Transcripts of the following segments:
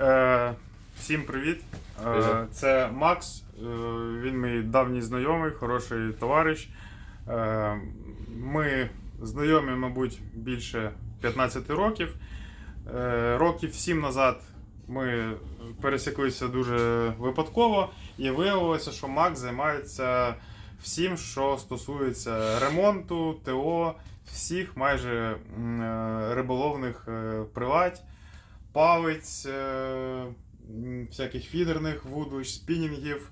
Е, всім привіт. Е, це Макс. Е, він мій давній знайомий, хороший товариш. Е, ми знайомі, мабуть, більше 15 років. Е, років 7 назад ми пересіклися дуже випадково, і виявилося, що Макс займається всім, що стосується ремонту, ТО, всіх майже е, риболовних е, приладь палець, е, всяких фідерних вудочок, спінінгів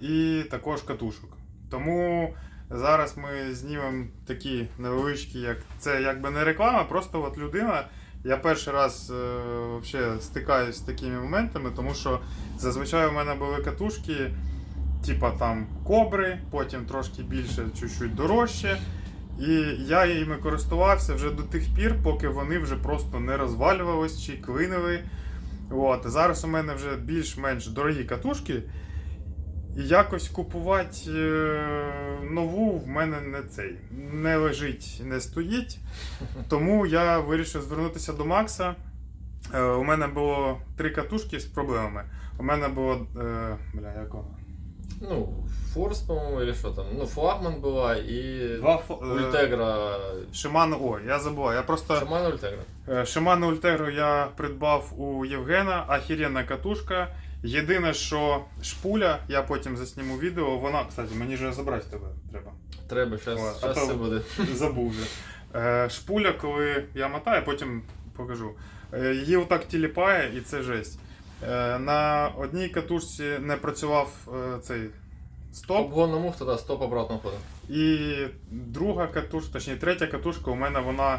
і також катушок. Тому зараз ми знімемо такі невеличкі, як це якби не реклама, просто от людина. Я перший раз е, вообще стикаюсь з такими моментами, тому що зазвичай у мене були катушки, типа там кобри, потім трошки більше, чуть-чуть дорожче. І я їми користувався вже до тих пір, поки вони вже просто не розвалювались чи клинили. От. Зараз у мене вже більш-менш дорогі катушки. І якось купувати е, нову в мене не цей не лежить, не стоїть. Тому я вирішив звернутися до Макса. Е, у мене було три катушки з проблемами. У мене було. Е, бля, як воно? Ну, Форс, по-моему, или что там. Ну, флагман была и Два фо- е, Ультегра. Shimano, о, я забув. Я просто. Шаман Ультегра. Е, Shimano Ultegra я придбав у Євгена, ахіренна катушка. Єдине, що шпуля, я потім засніму відео, вона, кстати, мені же забрати тебе треба. Треба, то- все буде. Забув вже. Е, Шпуля, коли я мотаю, потім покажу. е, Її отак тіліпає і це жесть. Е, На одній катушці не працював е, цей стоп. Обгонна муфта, да, стоп обратного хода. І друга катушка, точніше третя катушка, у мене вона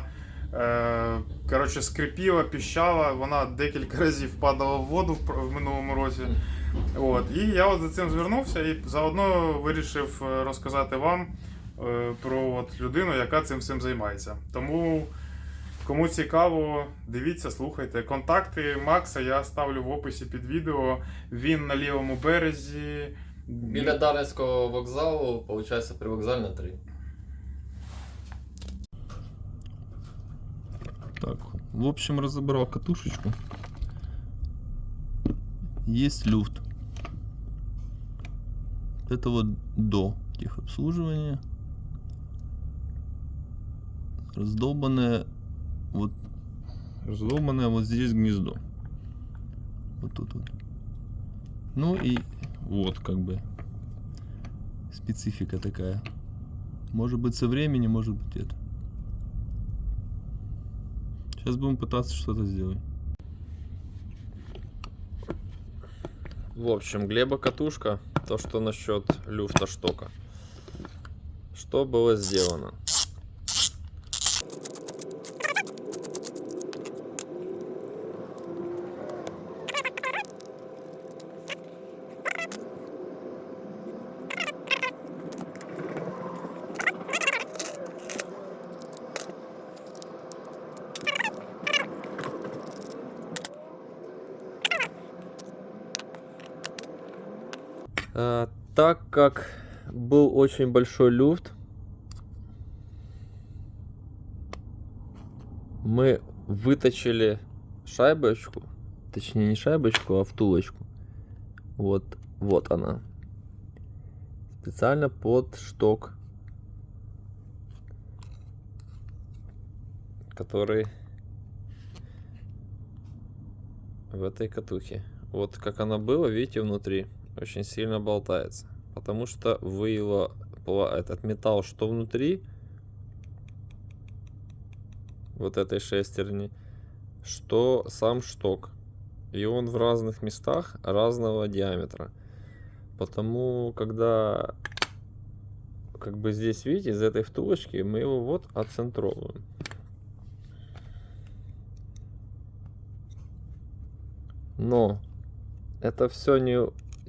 е, коротше, скрипіла, піщала, вона декілька разів падала в воду в, минулому році. От. І я от за цим звернувся і заодно вирішив розказати вам про от людину, яка цим всім займається. Тому, кому цікаво, дивіться, слухайте. Контакти Макса я ставлю в описі під відео. Він на лівому березі. Біля Дарницького вокзалу, получается, привокзальна 3. Так, в общем, разобрал катушечку. Есть люфт. Это вот до техобслуживания. Раздолбанное вот раздолбанное вот здесь гнездо. Вот тут вот. Ну и вот как бы специфика такая. Может быть со временем, может быть это. Сейчас будем пытаться что-то сделать. В общем, Глеба катушка, то, что насчет люфта штока. Что было сделано? А, так как был очень большой люфт, мы выточили шайбочку, точнее не шайбочку, а втулочку. Вот, вот она. Специально под шток, который в этой катухе. Вот как она была, видите, внутри очень сильно болтается. Потому что выило пла- этот металл, что внутри вот этой шестерни, что сам шток. И он в разных местах разного диаметра. Потому когда как бы здесь, видите, из этой втулочки мы его вот отцентровываем. Но это все не,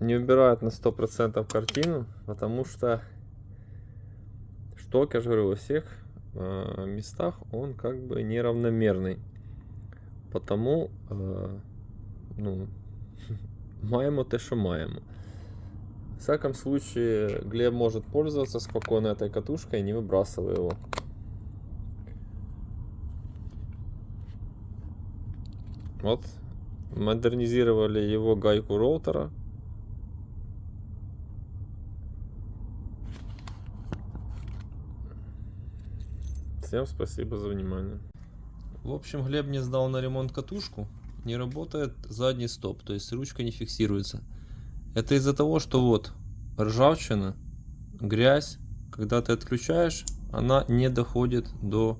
не убирает на 100% картину, потому что шток, я же говорю, во всех э, местах он как бы неравномерный. Потому, э, ну, маємо те, що маємо. В всяком случае, Глеб может пользоваться спокойно этой катушкой, не выбрасывая его. Вот Модернизировали его гайку роутера. Всем спасибо за внимание. В общем, Глеб не сдал на ремонт катушку. Не работает задний стоп, то есть ручка не фиксируется. Это из-за того, что вот ржавчина, грязь, когда ты отключаешь, она не доходит до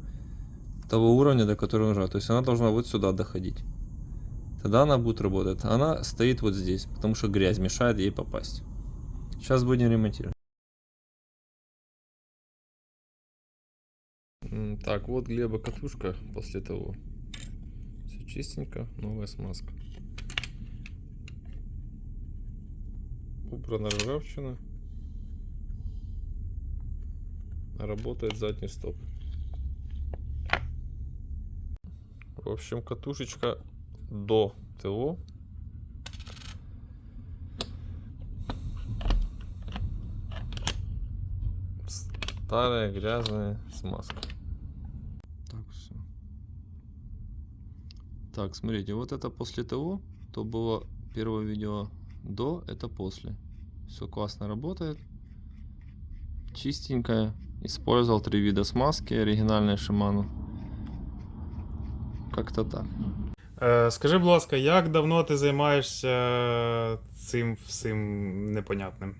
того уровня, до которого нужна. То есть она должна вот сюда доходить. Тогда она будет работать. Она стоит вот здесь, потому что грязь мешает ей попасть. Сейчас будем ремонтировать. Так, вот Глеба катушка после того. Все чистенько, новая смазка. Убрана ржавчина. Работает задний стоп. В общем, катушечка до ТО. Старая грязная смазка. Так, все. Так, смотрите, вот это после того, то было первое видео до, это после. Все классно работает. Чистенькое. Использовал три вида смазки, оригинальная Shimano. Как-то так. Е, Скажи, будь ласка, як давно ти займаєшся цим всім непонятним?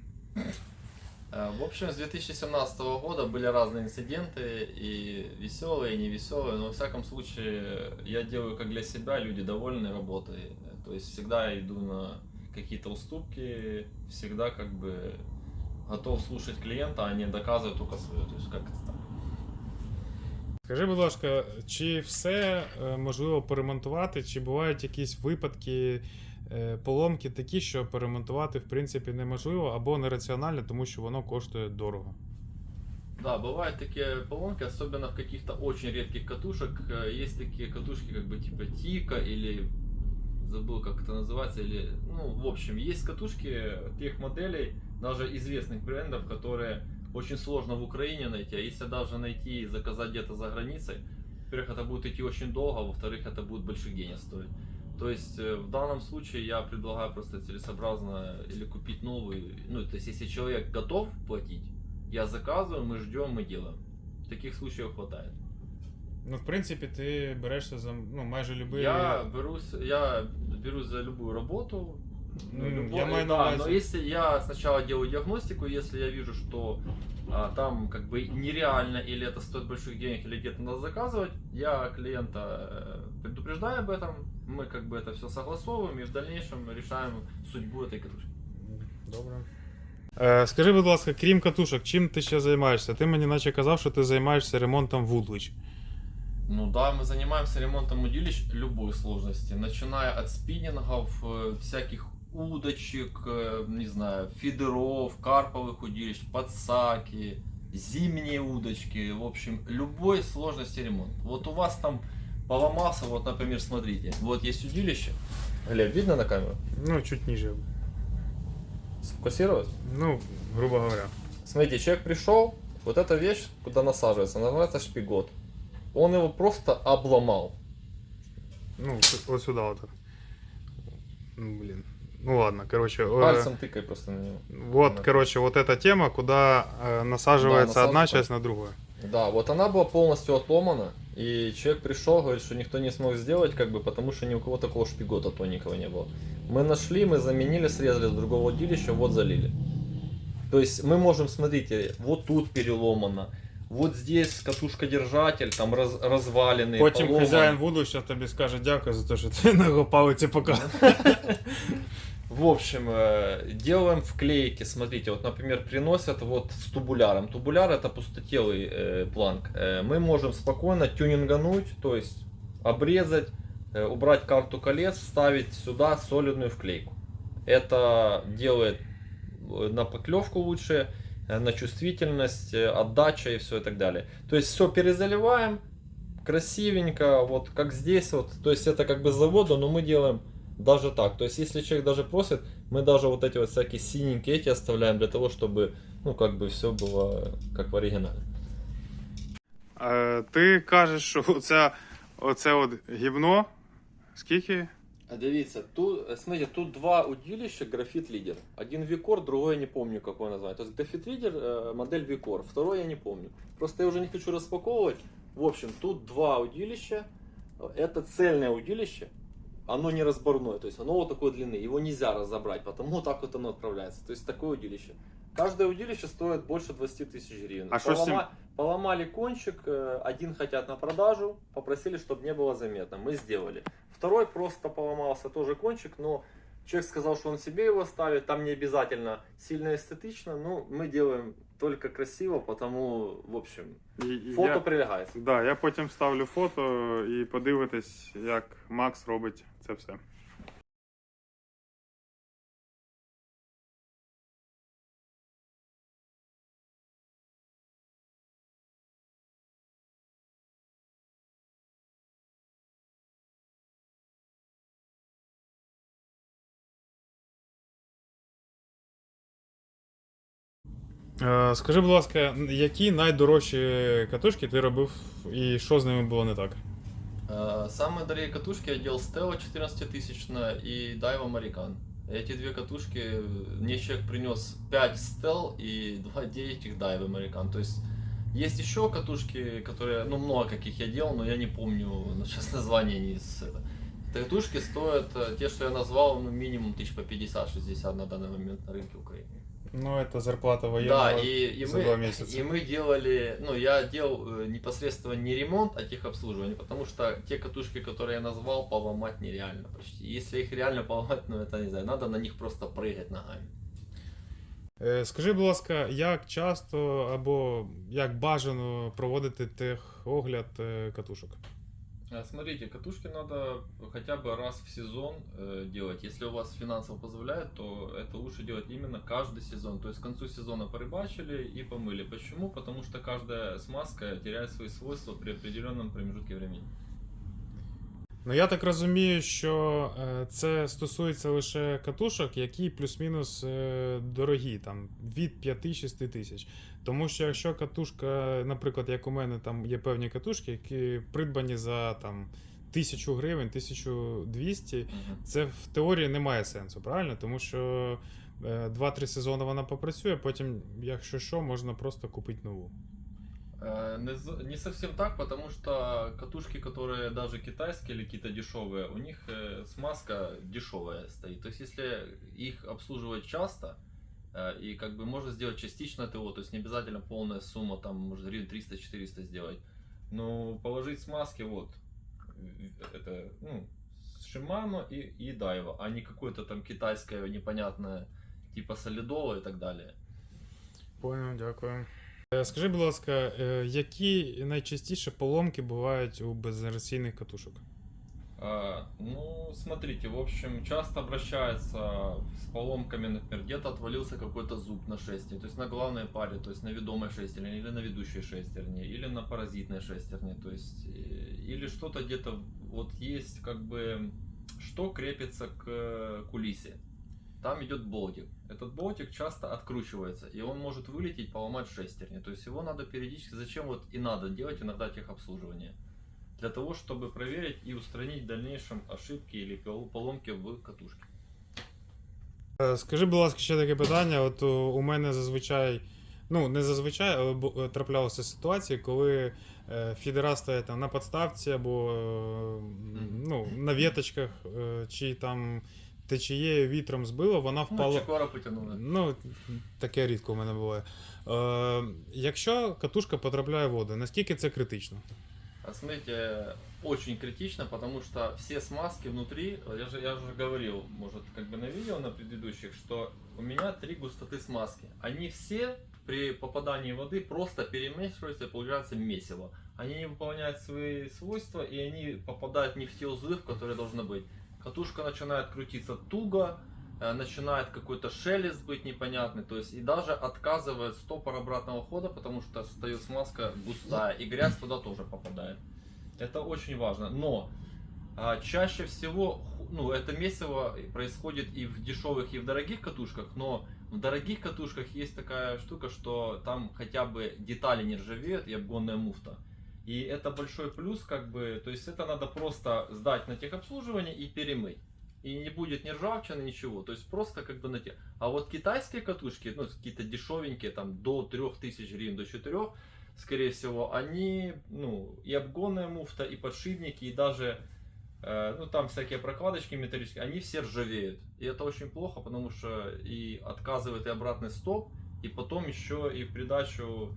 Э, В общем, с 2017 года были разные инциденты, и веселые, и невеселые, но во всяком случае я делаю как для себя, люди довольны работой. То есть всегда иду на какие-то уступки, всегда как бы готов слушать клиента, а не доказывать только свое. То есть как-то так. Скажи, будь ласка, чи все е, можливо поремонтувати, чи бувають якісь випадки, поломки такі, що поремонтувати в принципі неможливо або нераціонально, тому що воно коштує дорого. Да, бывают такие поломки, особенно в каких-то очень редких катушек. Э, Есть такие катушки, как бы типа Тика или забыл, как это называется, или, ну, в общем, есть катушки тех моделей, даже известных брендов, которые очень сложно в Украине найти, а если даже найти и заказать где-то за границей, во-первых, это будет идти очень долго, а во-вторых, это будет больших денег стоить. То есть э, в данном случае я предлагаю просто целесообразно или купить новый, ну, то есть если человек готов платить, я заказываю, мы ждем, мы делаем. Таких случаев хватает. Ну, в принципі, ти берешся за ну, майже любий. Я берусь, я берусь за любую работу. Ну, М, любой- я маю на да, увазі. но если я сначала делаю диагностику, если я вижу, что а, там как бы нереально или это стоит больших денег или где-то надо заказывать, я клиента э, предупреждаю об этом, мы как бы это все согласовываем и в дальнейшем решаем судьбу этой катушки. Добре. Е, скажи, будь ласка, крім катушок, чим ти ще займаєшся? Ти мені наче казав, що ти займаєшся ремонтом вудлич. Ну да, мы занимаемся ремонтом удилищ любой сложности, начиная от спиннингов, э, всяких удочек, э, не знаю, фидеров, карповых удилищ, подсаки, зимние удочки, в общем, любой сложности ремонт. Вот у вас там поломался, вот, например, смотрите, вот есть удилище. Глеб, видно на камеру? Ну, чуть ниже. Сфокусировать? Ну, грубо говоря. Смотрите, человек пришел, вот эта вещь, куда насаживается, называется шпигот. Он его просто обломал. Ну, вот сюда вот так. Ну, блин. Ну ладно, короче. э, Пальцем тыкай просто на него. Вот, Да. короче, вот эта тема, куда э, насаживается Да, одна насаживается. часть на другую. Да, вот она была полностью отломана, и человек пришел, говорит, что никто не смог сделать, как бы, потому что ни у кого такого шпигота тоненького не было. Мы нашли, мы заменили, срезали с другого удилища, вот залили. То есть мы можем, смотрите, вот тут переломано, вот здесь катушка-держатель, там раз, разваленные, Потім поломаны. хазяїн вудлища тобі скаже дякую за те, що ти на його палиці показав. В общем, э, делаем вклейки. Смотрите, вот, например, приносят вот с тубуляром. Тубуляр это пустотелый э, планк. Э, мы можем спокойно тюнингануть, то есть обрезать, э, убрать карту колец, вставить сюда солидную вклейку. Это делает на поклевку лучше, на чувствительность, отдача и все и так далее. То есть все перезаливаем, красивенько, вот как здесь вот. То есть это как бы завода, но мы делаем даже так. То есть, если человек даже просит, мы даже вот эти вот всякие синенькие эти оставляем для того, чтобы, ну, как бы все было как в оригинале. Е, ти кажеш, що оця, оце от гівно. Скільки? А Дивіться, тут, е, смотрите, тут два удилища графит лидер. Один Викор, другой я не помню, какое название. То есть графит лидер, э, модель Викор, второй я не помню. Просто я уже не хочу распаковывать. В общем, тут два удилища. Это цельное удилище. Оно не разборное, то есть оно вот такой длины. Его нельзя разобрать, потому вот так вот оно отправляется. То есть такое удилище. Каждое удилище стоит больше 20 тысяч гривен. А что с ним? Полома- Поломали кончик, э, один хотят на продажу, попросили, чтобы не было заметно. Мы сделали. Второй просто поломался тоже кончик, но человек сказал, что он себе его ставит. Там не обязательно сильно эстетично, но мы делаем только красиво, потому, в общем, І, і фото я, прилагается. да, я потім вставлю фото і подивитись, як Макс робить це все. Е, Скажи, будь ласка, які найдорожчі катушки ти робив і що з ними було не так? Э, Самые дорогие катушки я делал Stella 14 тысячно и Daiwa American. Эти две катушки, э, мне человек принес 5 Stell и 2 этих Daiwa American. То есть есть еще катушки, которые, ну много каких я делал, но я не помню ну, сейчас название не с это. Эти катушки стоят, э, те, что я назвал, ну минимум тысяч по 50-60 на данный момент на рынке Украины. Ну, це зарплата воєнного. Да, и, и, за мы, два месяца. и мы делали, ну, я делал э, непосредственно не ремонт, а техобслуживание, потому что те катушки, которые я назвал, поломать нереально почти. Если их реально поломать, ну, это не знаю, надо на них просто прыгать ногами. Е, Скажи, будь ласка, як часто або як бажано проводити техогляд е, катушок? А, Смотрите, катушки надо хотя бы раз в сезон э, делать. Если у вас финансово позволяет, то это лучше делать именно каждый сезон. То есть к концу сезона порыбачили и помыли. Почему? Потому что каждая смазка теряет свои свойства при определенном промежутке времени. Ну я так розумію, що е, це стосується лише катушок, які плюс-мінус е, дорогі, там від 5-6 тисяч. Тому що якщо катушка, наприклад, як у мене там є певні катушки, які придбані за там 1000 гривень, 1200, це в теорії не має сенсу, правильно? Тому що е, 2-3 сезони вона попрацює, потім, якщо що, можна просто купити нову. Э, Не, не совсем так, потому что катушки, которые даже китайские или какие-то дешевые, у них э, смазка дешевая стоит. То есть если их обслуживать часто, э, и как бы можно сделать частично ТО, то есть не обязательно полная сумма, там гривен 300-400 сделать. Но положить смазки вот, это, ну, Shimano и, и Daiwa, а не какое-то там китайское непонятное, типа солидола и так далее. Понял, дякую. Е, Скажи, будь ласка, е, які найчастіше поломки бувають у безгарантійних катушок? А, ну, смотрите, в общем, часто обращаются с поломками, например, где-то отвалился какой-то зуб на шестерне, то есть на главной паре, то есть на ведомой шестерне, или на ведущей шестерне, или на паразитной шестерне, то есть, э, или что-то где-то, вот есть как бы, что крепится к э, кулисе. Там идет болтик. Этот болтик часто откручивается, и он может вылететь, поломать шестерни. То есть его надо периодически, зачем вот и надо делать иногда техобслуживание для того, чтобы проверить и устранить в дальнейшем ошибки или пол- поломки в катушке. Е, Скажи, будь ласка, ще таке питання. От у у мене зазвичай, ну не зазвичай, але бу- е, траплялися ситуації, коли е, фідера стоять там на подставці або е, ну, на віточках, е, чи там течією вітром збило, вона Ну, впала. чекора потянула. Ну, таке рідко у мене буває. Е, якщо катушка потрапляє в воду, наскільки це критично? А смотрите, очень критично, потому что все смазки внутри, я же, я уже говорил, может, как бы на видео на предыдущих, что у меня три густоты смазки. Они все при попадании воды просто перемешиваются и получается месиво. Они не выполняют свои свойства и они попадают не в те узлы, в которые должны быть. Катушка начинает крутиться туго, э, начинает какой-то шелест быть непонятный, то есть и даже отказывает стопор обратного хода, потому что стоит смазка густая, и грязь туда тоже попадает. Это очень важно. Но а, чаще всего, ну, это месиво происходит и в дешевых, и в дорогих катушках, но в дорогих катушках есть такая штука, что там хотя бы детали не ржавеют и обгонная муфта. И это большой плюс, как бы, то есть это надо просто сдать на техобслуживание и перемыть. и не будет ни ржавчины, ничего. То есть просто как бы на те. А вот китайские катушки, ну, какие-то дешевенькие, там, до 3000 гривен, до 4, скорее всего, они, ну, и обгонная муфта, и подшипники, и даже, э, ну, там всякие прокладочки металлические, они все ржавеют. И это очень плохо, потому что и отказывает и обратный стоп, и потом еще и в придачу,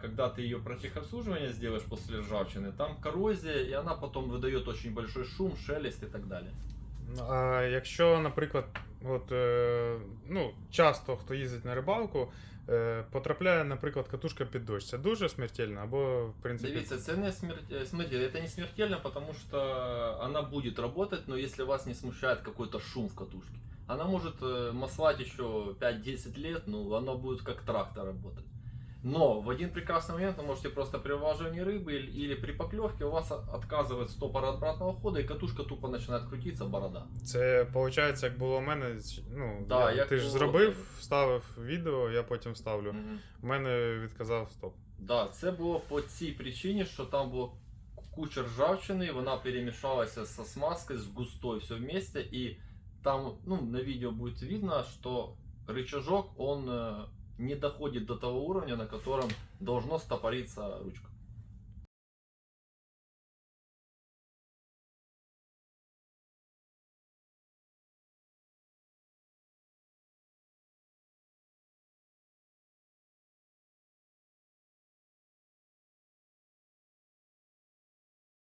когда ты ее протехобслуживание сделаешь после ржавчины, там коррозия, и она потом выдает очень большой шум, шелест и так далее. А якщо, наприклад, от, е, ну, часто хто їздить на рибалку, е, потрапляє, наприклад, катушка під дощ, це дуже смертельно, або, в принципі. Дивіться, це не смерть... смотрите, это не смертельно, потому что она будет работать, но если вас не смущает какой-то шум в катушке. Она может э, маслать еще 5-10 лет, но она будет как трактор работать. Но в один прекрасный момент вы можете просто при вылаживании рыбы или, или при поклевке у вас от- отказывает стопор обратного хода, и катушка тупо начинает крутиться, борода. Це виходить, як було у мене. Ну, Да, я, як ти ж було, зробив, так. вставив відео, я потім вставлю. У мене відказав стоп. Да, це було по цій причині, що там було куча ржавчини, вона перемішалася со смазкой, з густой, все вместе, і там, ну, на видео будет видно, что рычажок, он э, не доходит до того уровня, на котором должно стопориться ручка.